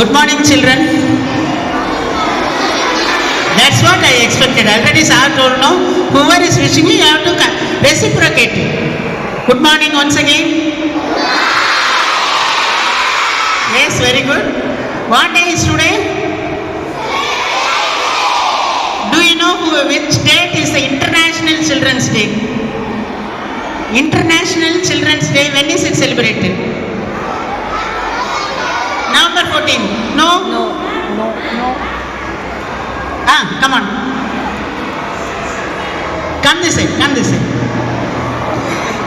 Good morning, children. That's what I expected. Already sir told no. Whoever is wishing you, have to co- reciprocate. Good morning once again. Yes, very good. What day is today? Do you know who, which date is the International Children's Day? International Children's Day, when is it celebrated? November 14. No? No, no, no. Ah, come on. Come this way, come this way.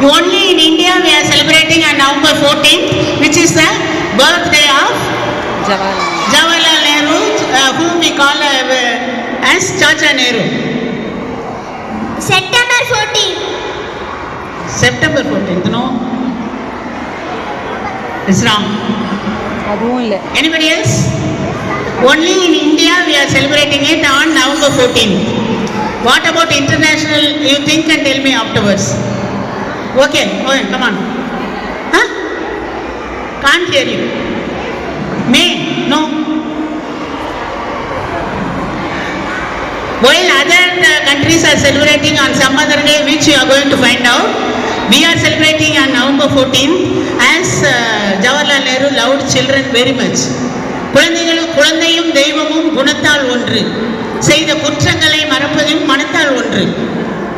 Only in India we are celebrating on November 14th, which is the birthday of Jawaharlal. Jawaharlal Nehru, uh, whom we call uh, as Chacha Nehru. September 14. September 14th, no? It's wrong. அதுவும் இல்லை Anybody else? Only in India we are celebrating it on November 14th. What about international? You think and tell me afterwards. Okay, okay, come on. Huh? Can't hear you. May? No. While other uh, countries are celebrating on some other day, which you are going to find out, we are celebrating on November 14 as uh, Jawaharlal Nehru loved children very much. குழந்தைகளும் குழந்தையும் தெய்வமும் குணத்தால் ஒன்று. செய்த குற்றங்களை மறப்பதும் மனத்தால் ஒன்று.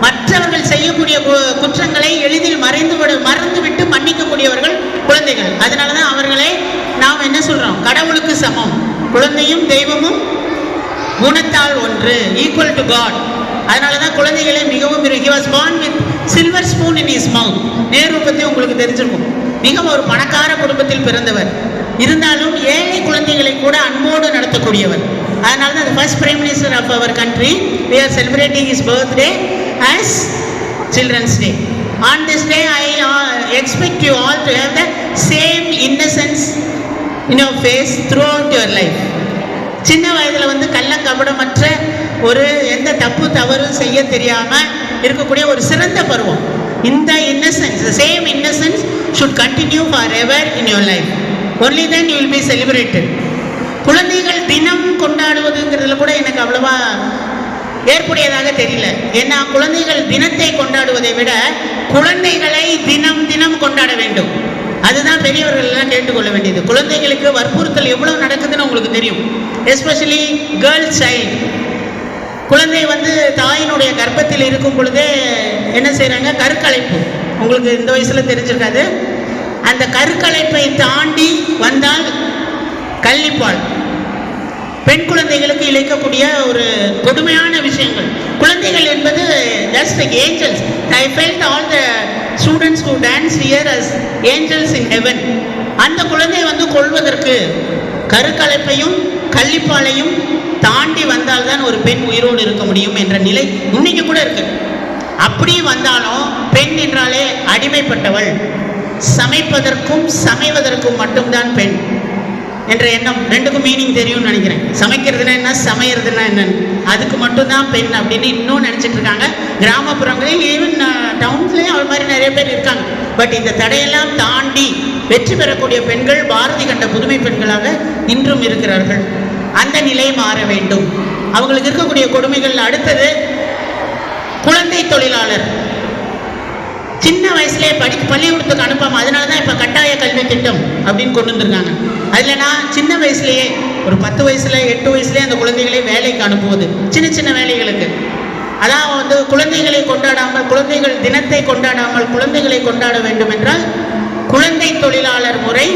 மற்றவர்கள் செய்யக்கூடிய கு- குற்றங்களை எளிதில் மறைந்து விட மறந்துவிட்டு மன்னிக்கக்கூடியவர்கள் குழந்தைகள். அதனால தான் அவர்களை நாம் என்ன சொல்கிறோம் கடவுளுக்கு சமம். குழந்தையும் தெய்வமும் குணத்தால் ஒன்று. ஈக்குவல் டு காட் அதனால தான் குழந்தைகளை மிகவும் he was born with silver spoon in his mouth Nehru பற்றி உங்களுக்கு தெரிஞ்சிருக்கும். மிகவும் ஒரு பணக்கார குடும்பத்தில் பிறந்தவர். இருந்தாலும் ஏழை குழந்தைகளை கூட அன்போடு நடத்தக்கூடியவர். அதனால தான் first prime minister of our country we are celebrating his birthday as children's day on this day I expect you all to have the same innocence in your face throughout your life சின்ன வயதில் வந்து கள்ளக்கபடமற்ற ஒரு எந்த தப்பு தவறும் செய்ய தெரியாமல் இருக்கக்கூடிய ஒரு சிறந்த பருவம். இந்த innocence the same innocence should continue forever in your life only then you will be celebrated குழந்தைகள் தினம் கொண்டாடுவதுங்கிறதுல கூட எனக்கு அவ்வளவா ஏற்புடையதாக தெரியல. ஏன்னா குழந்தைகள் தினத்தை கொண்டாடுவதை விட குழந்தைகளை தினம் தினம் கொண்டாட வேண்டும். அதுதான் பெரியவர்கள் எல்லாம் கேட்டுக்கொள்ள வேண்டியது. குழந்தைகளுக்கு வற்புறுத்தல் எவ்வளோ நடக்குதுன்னு உங்களுக்கு தெரியும். எஸ்பெஷலி கேர்ள்ஸ் சைல்டு குழந்தை வந்து தாயினுடைய கர்ப்பத்தில் இருக்கும் பொழுதே என்ன செய்கிறாங்க கருக்கலைப்பு உங்களுக்கு இந்த வயசில் தெரிஞ்சிருக்காது. அந்த கருக்கலைப்பை தாண்டி வந்தால் கள்ளிப்பால். பெண் குழந்தைகளுக்கு இழைக்கக்கூடிய ஒரு கொடுமையான விஷயங்கள். குழந்தைகள் என்பது just angels I felt all the students who dance here as angels in heaven அந்த குழந்தை வந்து கொள்வதற்கு கருக்கலைப்பையும் கள்ளிப்பாலையும் தாண்டி வந்தால்தான் ஒரு பெண் உயிரோடு இருக்க முடியும் என்ற நிலை இன்னைக்கு கூட இருக்கு. அப்படி வந்தாலும் பெண் என்றாலே அடிமைப்பட்டவள். சமைப்பதற்கும் சமைவதற்கும் மட்டும்தான் பெண் என்ற எண்ணம் ரெண்டுக்கும் மீனிங் தெரியும்னு நினைக்கிறேன். சமைக்கிறதுனா என்ன சமையறதுனா என்னன்னு. அதுக்கு மட்டும்தான் பெண் அப்படின்னு இன்னும் நினைச்சிட்டு இருக்காங்க. கிராமப்புறங்களையும் ஈவன் டவுன்ஸ்லேயும் அவள் மாதிரி நிறைய பேர் இருக்காங்க. பட் இந்த தடையெல்லாம் தாண்டி வெற்றி பெறக்கூடிய பெண்கள் பாரதி கண்ட புதுமை பெண்களாக இன்றும் இருக்கிறார்கள். அந்த நிலை மாற வேண்டும். அவங்களுக்கு இருக்கக்கூடிய கொடுமைகள் அடுத்தது குழந்தை தொழிலாளர். சின்ன வயசுலேயே படி பள்ளிக்கூடத்துக்கு அனுப்பாமல் அதனால தான் இப்போ கட்டாய கல்வி திட்டம் அப்படின்னு கொண்டு வந்திருக்காங்க. அதில் நான் சின்ன வயசுலேயே ஒரு பத்து வயசில் எட்டு வயசுலேயே அந்த குழந்தைகளை வேலைக்கு அனுப்புவது சின்ன சின்ன வேலைகளுக்கு. அதான் வந்து குழந்தைகளை கொண்டாடாமல் குழந்தைகள் தினத்தை கொண்டாடாமல் குழந்தைகளை கொண்டாட வேண்டும் என்றால் குழந்தை தொழிலாளர் முறை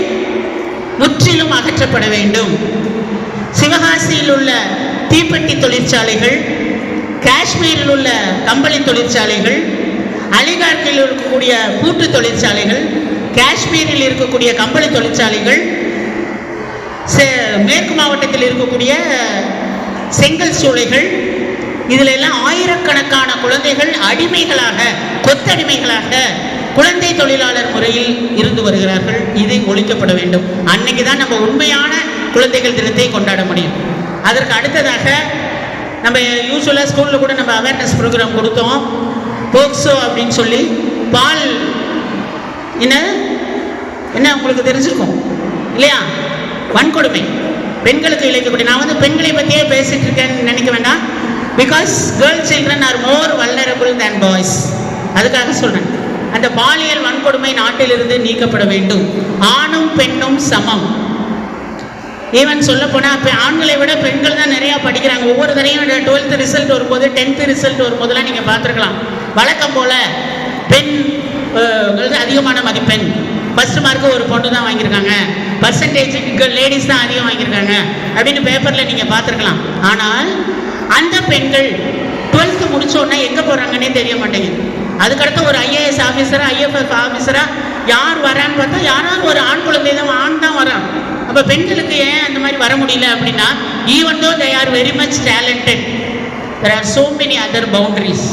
முற்றிலும் அகற்றப்பட வேண்டும். சிவகாசியில் உள்ள தீப்பெட்டி தொழிற்சாலைகள் காஷ்மீரில் உள்ள கம்பளி தொழிற்சாலைகள் அலிகார்கில் இருக்கக்கூடிய கூட்டு தொழிற்சாலைகள் காஷ்மீரில் இருக்கக்கூடிய கம்பளி தொழிற்சாலைகள் மேற்கு மாவட்டத்தில் இருக்கக்கூடிய செங்கல் சூளைகள் இதில் எல்லாம் ஆயிரக்கணக்கான குழந்தைகள் அடிமைகளாக கொத்தடிமைகளாக குழந்தை தொழிலாளர் முறையில் இருந்து வருகிறார்கள். இது ஒழிக்கப்பட வேண்டும். அன்னைக்கு தான் நம்ம உண்மையான குழந்தைகள் தினத்தை கொண்டாட முடியும். அதற்கு அடுத்ததாக நம்ம யூஸ்வலாக ஸ்கூலில் கூட நம்ம அவேர்னஸ் ப்ரோக்ராம் கொடுத்தோம். போக்சோ அப்படின்னு சொல்லி பால் என்ன? என்ன உங்களுக்கு தெரிஞ்சிருக்கும்? இல்லையா? வன்கொடுமை. பெண்களுக்கு இழைக்கக்கூடிய நான் வந்து பெண்களை பற்றியே பேசிகிட்டு இருக்கேன்னு நினைக்க வேண்டாம். Because girl children are more vulnerable than boys அதுக்காக சொல்கிறேன் அந்த பாலியல் வன்கொடுமை நாட்டிலிருந்து நீக்கப்பட வேண்டும். ஆணும் பெண்ணும் சமம். ஈவன் சொல்ல போனால் இப்போ ஆண்களை விட பெண்கள் தான் நிறையா படிக்கிறாங்க. ஒவ்வொரு தடையும் டுவெல்த்து ரிசல்ட் வரும்போது டென்த்து ரிசல்ட் வரும்போதெல்லாம் நீங்கள் பார்த்துருக்கலாம். வழக்கம் போல் பெண் அதிகமான மதிப்பெண் ஃபஸ்ட்டு மார்க்கு ஒரு பொண்ணு தான் வாங்கியிருக்காங்க. பர்சன்டேஜுக்கு லேடிஸ் தான் அதிகம் வாங்கியிருக்காங்க. அப்படின்னு பேப்பரில் நீங்கள் பார்த்துருக்கலாம். ஆனால் அந்த பெண்கள் டுவெல்த்து முடித்தோடனே எங்கே போகிறாங்கன்னே தெரிய மாட்டேங்குது. அதுக்கடுத்து ஒரு ஐஏஎஸ் ஆஃபீஸராக ஐஎஃப்எஃப் ஆஃபீஸராக யார் வரான்னு பார்த்தா யாராவது ஒரு ஆண் குழந்தை தான் ஆண் தான் வரான். அப்போ பெண்களுக்கு ஏன் அந்த மாதிரி வர முடியல அப்படின்னா even though they are very much talented there are so many other boundaries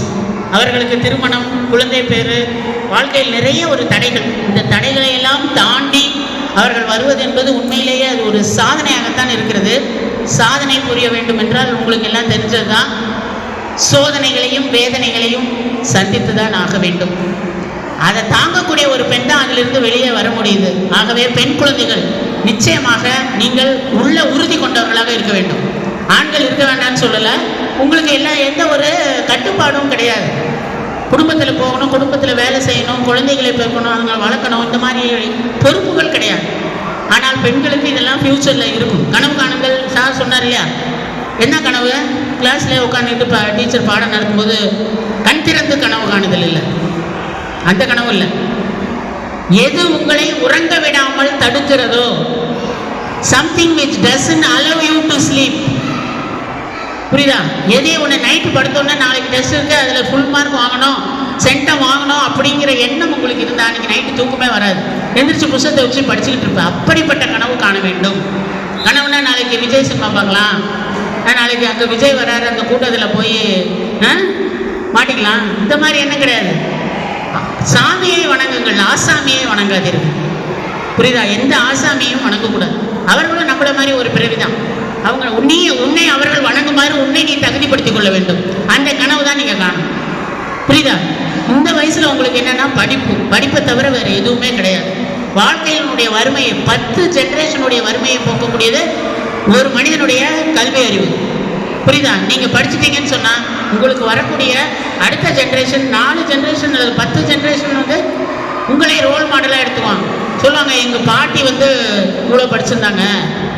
அவர்களுக்கு திருமணம் குழந்தை பேரு வாழ்க்கையில் நிறைய ஒரு தடைகள். இந்த தடைகளை எல்லாம் தாண்டி அவர்கள் வருவது என்பது உண்மையிலேயே அது ஒரு சாதனையாகத்தான் இருக்கிறது. சாதனை புரிய வேண்டும் என்றால் உங்களுக்கு எல்லாம் தெரிஞ்சது தான் சோதனைகளையும் வேதனைகளையும் சந்தித்து தான் ஆக வேண்டும். அதை தாங்கக்கூடிய ஒரு பெண் தான் அதிலிருந்து வெளியே வர முடியுது. ஆகவே பெண் குழந்தைகள் நிச்சயமாக நீங்கள் உள்ள உறுதி கொண்டவர்களாக இருக்க வேண்டும். ஆண்கள் இருக்க வேண்டாம்னு சொல்லலை. உங்களுக்கு எல்லாம் எந்த ஒரு கட்டுப்பாடும் கிடையாது. குடும்பத்தில் போகணும் குடும்பத்தில் வேலை செய்யணும் குழந்தைகளை பெருக்கணும் அவங்க வளர்க்கணும் இந்த மாதிரி பொறுப்புகள் கிடையாது. ஆனால் பெண்களுக்கு இதெல்லாம் ஃப்யூச்சரில் இருக்கும். கனவு காணுங்கள். சார் சொன்னார் இல்லையா? என்ன கனவு? கிளாஸ்ல உட்காந்துட்டு பா டீச்சர் பாடம் நடத்தும்போது கண் திறந்து கனவு காணுதல் இல்லை. அந்த கனவு இல்லை. எது உங்களை உறங்க விடாமல் தடுக்கிறதோ something which doesn't allow you to sleep புரியுதா? எதே உன்னை நைட்டு படுத்தோன்னே நாளைக்கு டெஸ்ட் இருக்கு அதில் ஃபுல் மார்க் வாங்கணும் சென்டம் வாங்கணும் அப்படிங்கிற எண்ணம் உங்களுக்கு இருந்தால் அன்றைக்கி நைட்டு தூக்கமே வராது. எந்திரிச்சு புத்தகத்தை வச்சு படிச்சுக்கிட்டு இருப்பேன் அப்படிப்பட்ட கனவு காண வேண்டும். கனவுனா நாளைக்கு விஜய் சினிமா பார்க்கலாம் நாளைக்கு அங்கே விஜய் வராரு அந்த கூட்டத்தில் போய் ஆ, மாட்டிக்கலாம். இந்த மாதிரி என்ன கிடையாது. சாமியை வணங்குங்கள் ஆசாமியை வணங்காதீர்கள். புரியுதா? எந்த ஆசாமியும் வணங்கக்கூடாது. அவர்களும் நம்மள மாதிரி ஒரு பிறவிதான். அவங்க உன்னை உன்னை அவர்கள் வணங்குமாறு உன்னை நீ தகுதிப்படுத்திக் கொள்ள வேண்டும். அந்த கனவு தான் நீங்கள் காணும் புரியுதா? இந்த வயசுல உங்களுக்கு என்னன்னா படிப்பு. படிப்பை தவிர வேற எதுவுமே கிடையாது. வாழ்க்கையினுடைய வறுமையை பத்து ஜென்ரேஷனுடைய வறுமையை போக்கக்கூடியது ஒரு மனிதனுடைய கல்வி அறிவு. புரியுதா? நீங்கள் படிச்சிட்டீங்கன்னு சொன்னால் உங்களுக்கு வரக்கூடிய அடுத்த ஜென்ரேஷன் நாலு ஜென்ரேஷன் அல்லது பத்து ஜென்ரேஷன் வந்து உங்களே ரோல் மாடலாக எடுத்துக்குவாங்க. சொல்லுவாங்க எங்கள் பாட்டி வந்து இவ்வளோ படிச்சிருந்தாங்க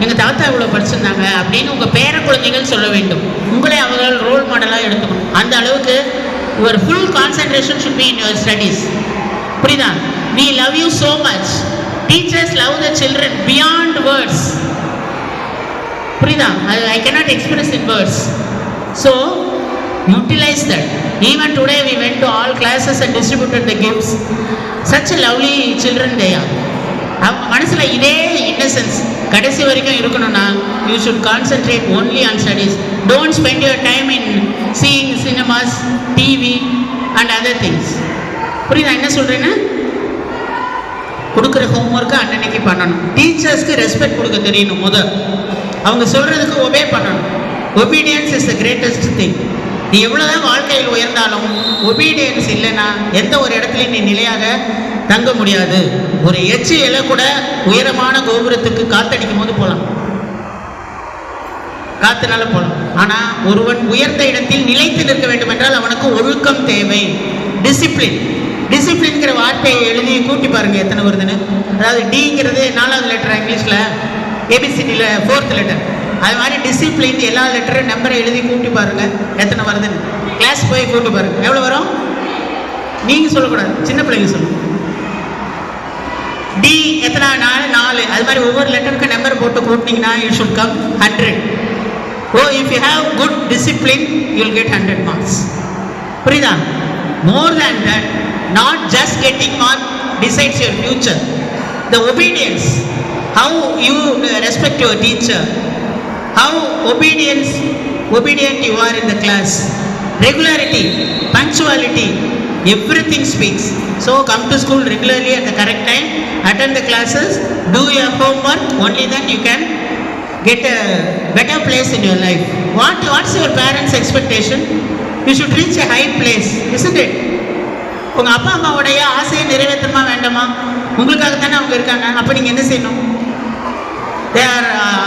எங்கள் தாத்தா இவ்வளோ படிச்சிருந்தாங்க அப்படின்னு உங்கள் பேர குழந்தைகள் சொல்ல வேண்டும். உங்களை அவர்கள் ரோல் மாடலாக எடுத்துக்கணும். அந்த அளவுக்கு ஒரு full concentration should be in your studies புரியுதா? We love you so much teachers love the children beyond words புரியுதா? அது I cannot express in words so utilise that even today we went to all classes and distributed the gifts such lovely children தேயா அவங்க மனசில் இதே innocence கடைசி வரைக்கும் இருக்கணும்னா you should concentrate only on studies don't spend your time in seeing cinemas TV and other things புரியுதா? என்ன சொல்கிறேன்னு கொடுக்குற ஹோம்ஒர்க்கை அன்னன்னைக்கு பண்ணணும். டீச்சர்ஸ்க்கு ரெஸ்பெக்ட் கொடுக்க தெரியணும் முதல். அவங்க சொல்கிறதுக்கு ஒபே பண்ணணும். Obedience is the greatest thing நீ எவ்வளோதான் வாழ்க்கையில் உயர்ந்தாலும் ஒபீடியன்ஸ் இல்லைன்னா எந்த ஒரு இடத்துலையும் நீ நிலையாக தங்க முடியாது. ஒரு எச்சு இலை கூட உயரமான கோபுரத்துக்கு காத்தடிக்கும் போது போகலாம் காத்துனால போகலாம் ஆனால் ஒருவன் உயர்ந்த இடத்தில் நிலைத்து நிற்க வேண்டும் என்றால் அவனுக்கு ஒழுக்கம் தேவை. டிசிப்ளின் டிசிப்ளின்கிற வார்த்தையை எழுதி கூட்டி பாருங்க எத்தனை வருதுன்னு. அதாவது டிங்கிறது நாலாவது லெட்டர் இங்கிலீஷில் ஏபிசிடியில் ஃபோர்த் லெட்டர் அது மாதிரி டிசிப்ளின் எல்லா லெட்டரும் நம்பரை எழுதி கூப்பிட்டு பாருங்க. எத்தனை வருதுன்னு. கிளாஸ் போய் கூப்பிட்டு பாருங்கள் எவ்வளோ வரும்? நீங்கள் சொல்லக்கூடாது. சின்ன பிள்ளைங்க சொல்லுங்க. டி எத்தனை? நாலு நாலு. அது மாதிரி ஒவ்வொரு லெட்டருக்கு நம்பர் போட்டு கூட்டினீங்கன்னா you should come hundred oh if you have good discipline you'll get hundred marks புரியுதா? More than that not just getting mark decides your future the obedience how you respect your teacher, how obedience, obedient you are in the class regularity punctuality everything speaks so come to school regularly at the correct time attend the classes do your homework only then you can get a better place in your life what what's your parents expectation you should reach a high place isn't it உங்கள் அப்பா அம்மாவுடைய ஆசையை நிறைவேற்றமா வேண்டாமா உங்களுக்காக தானே அவங்க இருக்காங்க அப்போ நீங்கள் என்ன செய்யணும் they are uh,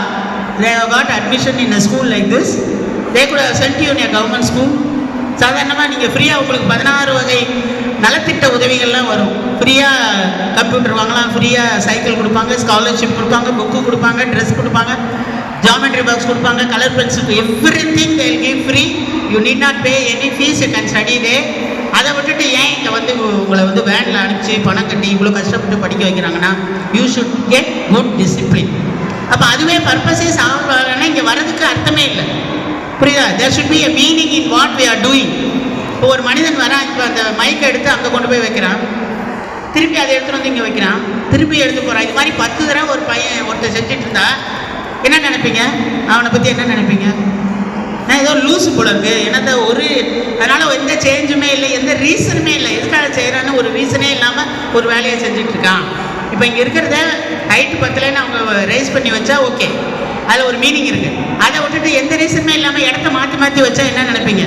they have got admission in a school like this, they could have sent you in a government school. சாதாரணமாக நீங்கள் ஃப்ரீயாக உங்களுக்கு பதினாறு வகை நலத்திட்ட உதவிகள்லாம் வரும். ஃப்ரீயாக கம்ப்யூட்டர் வாங்கலாம் ஃப்ரீயாக சைக்கிள் கொடுப்பாங்க ஸ்காலர்ஷிப் கொடுப்பாங்க புக்கு கொடுப்பாங்க ட்ரெஸ் கொடுப்பாங்க ஜாமெட்ரி பாக்ஸ் கொடுப்பாங்க colour pencil everything they'll give free you need not pay any fees you can study they அதை விட்டுட்டு ஏன் இங்கே வந்து உங்களை வந்து வேனில் அனுப்பிச்சு பணம் கட்டி இவ்வளோ கஷ்டப்பட்டு படிக்க வைக்கிறாங்கன்னா you should get good discipline அப்போ அதுவே பர்பஸே சால்வ் இங்கே வர்றதுக்கு அர்த்தமே இல்லை. புரியுதா? There should be a meaning in what we are doing இப்போ ஒரு மனிதன் வரான் இப்போ அந்த மைக்கை எடுத்து அங்கே கொண்டு போய் வைக்கிறான். திருப்பி அதை எடுத்துகிட்டு வந்து இங்கே வைக்கிறான். திருப்பி எடுத்து போகிறான் இது மாதிரி பத்து தடவை ஒரு பையன் ஒருத்தர் செஞ்சுட்டு இருந்தா என்ன நினைப்பீங்க? அவனை பற்றி என்ன நினைப்பீங்க? நான் ஏதோ லூஸ் போல இருக்கு. என்னத்த ஒரு அதனால் எந்த சேஞ்சுமே இல்லை. எந்த ரீசனுமே இல்லை. எதுக்காக செய்கிறான்னு ஒரு ரீசனே இல்லாமல் ஒரு வேலையை செஞ்சுட்டு இருக்கான். இப்போ இங்கே இருக்கிறத ஹைட் பத்தலைன்னு அவங்க ரைஸ் பண்ணி வச்சா ஓகே அதில் ஒரு மீனிங் இருக்குது அதை விட்டுட்டு எந்த ரீசனுமே இல்லாமல் இடத்த மாற்றி மாற்றி வச்சா என்ன நினைப்பீங்க?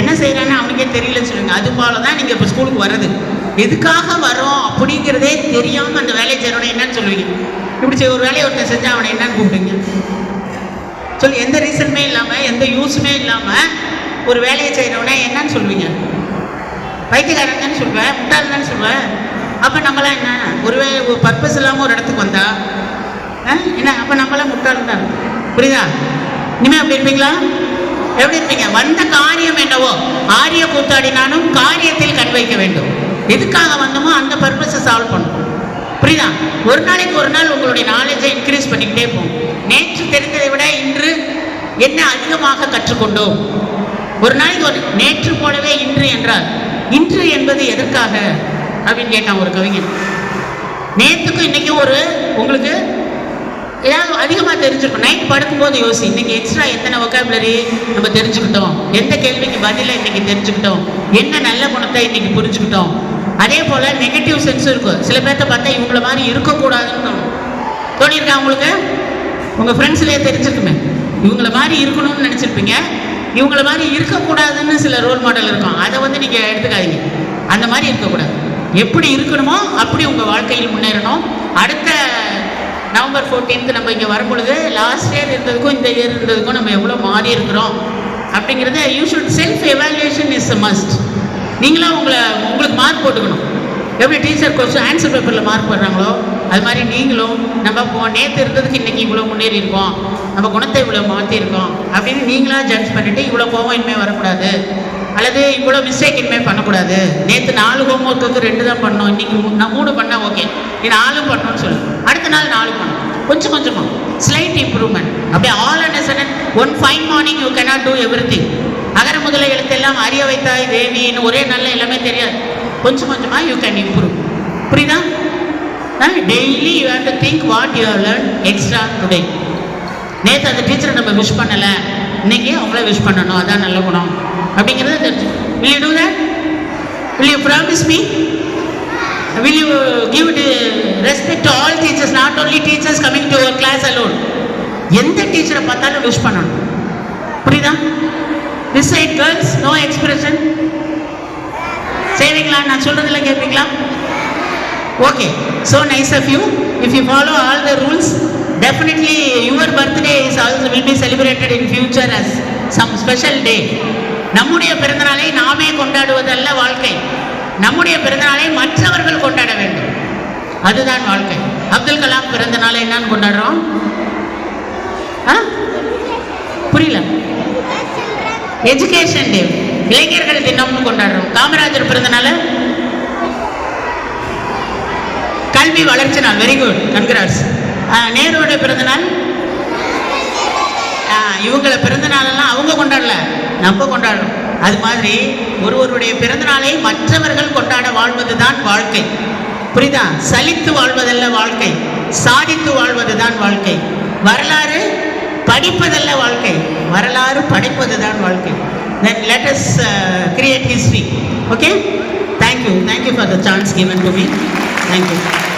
என்ன செய்கிறான்னு அவனுக்கே தெரியலன்னு சொல்லுங்க. அது போல தான் நீங்கள் இப்போ ஸ்கூலுக்கு வர்றது. எதுக்காக வரோம் அப்படிங்கிறதே தெரியாமல் அந்த வேலையை செய்கிறவனை என்னன்னு சொல்லுவீங்க. இப்படி செய்ய ஒரு வேலையை ஒருத்தன் செஞ்சால் அவனை என்னன்னு கூப்பிடுங்க சொல்லி எந்த ரீசனுமே இல்லாமல் எந்த யூஸுமே இல்லாமல் ஒரு வேலையை செய்கிறவனே என்னன்னு சொல்லுவீங்க? பைத்தியக்காரன் தானே சொல்லுவேன் முட்டாள் தானே சொல்லுவேன் அப்போ நம்மளாம் என்ன? ஒருவே பர்பஸ் இல்லாமல் ஒரு இடத்துக்கு வந்தா ஆ? என்ன? அப்போ நம்மளாம் முட்டாள் தான் புரியுதா? இனிமேல் அப்படி இருப்பீங்களா? எப்படி இருப்பீங்க? வந்த காரியம் என்னவோ ஆரிய கூத்தாடினாலும் காரியத்தில் கண் வைக்க வேண்டும். எதுக்காக வந்தோமோ அந்த பர்பஸை சால்வ் பண்ணும். புரியுதா? ஒரு நாளைக்கு ஒரு நாள் உங்களுடைய நாலேஜை இன்க்ரீஸ் பண்ணிக்கிட்டே போகும். நேற்று தெரிந்ததை விட இன்று என்ன அதிகமாக கற்றுக்கொண்டோம்? ஒரு நாளைக்கு ஒரு நேற்று போலவே இன்று என்றால் இன்று என்பது எதற்காக? அப்படின்னு கேட்டான் ஒரு கவிஞன். நேற்றுக்கும் இன்றைக்கும் ஒரு உங்களுக்கு ஏதாவது அதிகமாக தெரிஞ்சுக்கணும் நைட் படுக்கும்போது யோசி இன்னைக்கு எக்ஸ்ட்ரா எத்தனை ஒக்காபுலரி நம்ம தெரிஞ்சுக்கிட்டோம்? எந்த கேள்விக்கு பதிலை இன்னைக்கு தெரிஞ்சுக்கிட்டோம்? என்ன நல்ல குணத்தை இன்னைக்கு புரிஞ்சுக்கிட்டோம்? அதே போல் நெகட்டிவ் சென்ஸும் இருக்கும். சில பேர்த்த பார்த்தா இவங்கள மாதிரி இருக்கக்கூடாதுன்னு தோணியிருக்கா உங்களுக்கு? உங்கள் ஃப்ரெண்ட்ஸ்லேயே தெரிஞ்சிருக்குமே. இவங்கள மாதிரி இருக்கணும்னு நினச்சிருப்பீங்க. இவங்கள மாதிரி இருக்கக்கூடாதுன்னு சில ரோல் மாடல் இருக்கும். அதை வந்து நீங்கள் எடுத்துக்காதீங்க. அந்த மாதிரி இருக்கக்கூடாது. எப்படி இருக்கணுமோ அப்படி உங்கள் வாழ்க்கையில் முன்னேறணும். அடுத்த நவம்பர் 14th நம்ம இங்கே வரும்பொழுது லாஸ்ட் இயர் இருந்ததுக்கும் இந்த இயர் இருந்ததுக்கும் நம்ம எவ்வளோ மாறி இருக்கிறோம் அப்படிங்கிறது you should self evaluation is a must நீங்களாம் உங்களை உங்களுக்கு மார்க் போட்டுக்கணும். எப்படி டீச்சர் கொஸ்டின் ஆன்சர் பேப்பரில் மார்க் போடுறாங்களோ அது மாதிரி நீங்களும் நம்ம இப்போ நேற்று இருந்ததுக்கு இன்றைக்கி இவ்வளோ முன்னேறி இருக்கோம். நம்ம குணத்தை இவ்வளோ மாற்றிருக்கோம் அப்படின்னு நீங்களாக ஜட்ஜ் பண்ணிவிட்டு இவ்வளோ கோவம் இனிமேல் வரக்கூடாது. அல்லது இவ்வளோ மிஸ்டேக் இனிமேல் பண்ணக்கூடாது. நேற்று நாலு ஹோம் ஒர்க்குக்கு ரெண்டு தான் பண்ணோம். இன்றைக்கி நான் மூணு பண்ணால் ஓகே நீ நாலும் பண்ணணும்னு சொல்லு. அடுத்த நாள் நாலு பண்ணும். கொஞ்சம் கொஞ்சமாக ஸ்லைட் இம்ப்ரூவ்மெண்ட் அப்படியே all and sudden one fine morning you cannot do everything அகர முதல எழுத்தெல்லாம் அறிய வைத்தாய் தேவின்னு ஒரே நல்ல எல்லாமே தெரியாது. கொஞ்சம் கொஞ்சமாக யூ கேன் இம்ப்ரூவ் புரியுதா? Daily you have to think what you have learn extra today நேற்று அந்த டீச்சரை நம்ம விஷ் பண்ணலை. இன்னைக்கு அவங்கள விஷ் பண்ணணும். அதான் நல்ல குணம். அப்படிங்கிறத தெரிஞ்சுக்கணும் will you do that will you promise me will you give respect all teachers not only teachers coming to our class alone எந்த டீச்சரை பார்த்தாலும் விஷ் பண்ணணும் புரியுதா this side girls no expression சரிங்களா நான் சொல்கிறதில்ல கேட்பீங்களா okay so nice of you if you follow all the rules definitely your birthday is also will be celebrated in future as some special day நம்முடைய பிறந்தநாளை நாமே கொண்டாடுவதல்ல வாழ்க்கை. நம்முடைய பிறந்தநாளை மற்றவர்கள் கொண்டாட வேண்டும். அதுதான் வாழ்க்கை. அப்துல் கலாம் பிறந்த நாளை என்னன்னு கொண்டாடுறோம். ஆ? புரியல. எஜுகேஷன் டே இளைஞர்கள் தினம்னு கொண்டாடுறோம். காமராஜர் பிறந்தநாள? கல்வி வளர்ச்சி நாள். வெரி குட் கன்கிராட்ஸ் நேருடைய பிறந்தநாள்? இவங்கள பிறந்த நாளெல்லாம் அவங்க கொண்டாடல. நம்ம கொண்டாடணும். அது மாதிரி ஒருவருடைய பிறந்தநாளை மற்றவர்கள் கொண்டாட வாழ்வது தான் வாழ்க்கை. புரியுதா? சலித்து வாழ்வதல்ல வாழ்க்கை. சாதித்து வாழ்வது தான் வாழ்க்கை. வரலாறு படிப்பதல்ல வாழ்க்கை. வரலாறு படிப்பது தான் வாழ்க்கை. Then let us uh, create history. Thank you thank for the chance for the chance given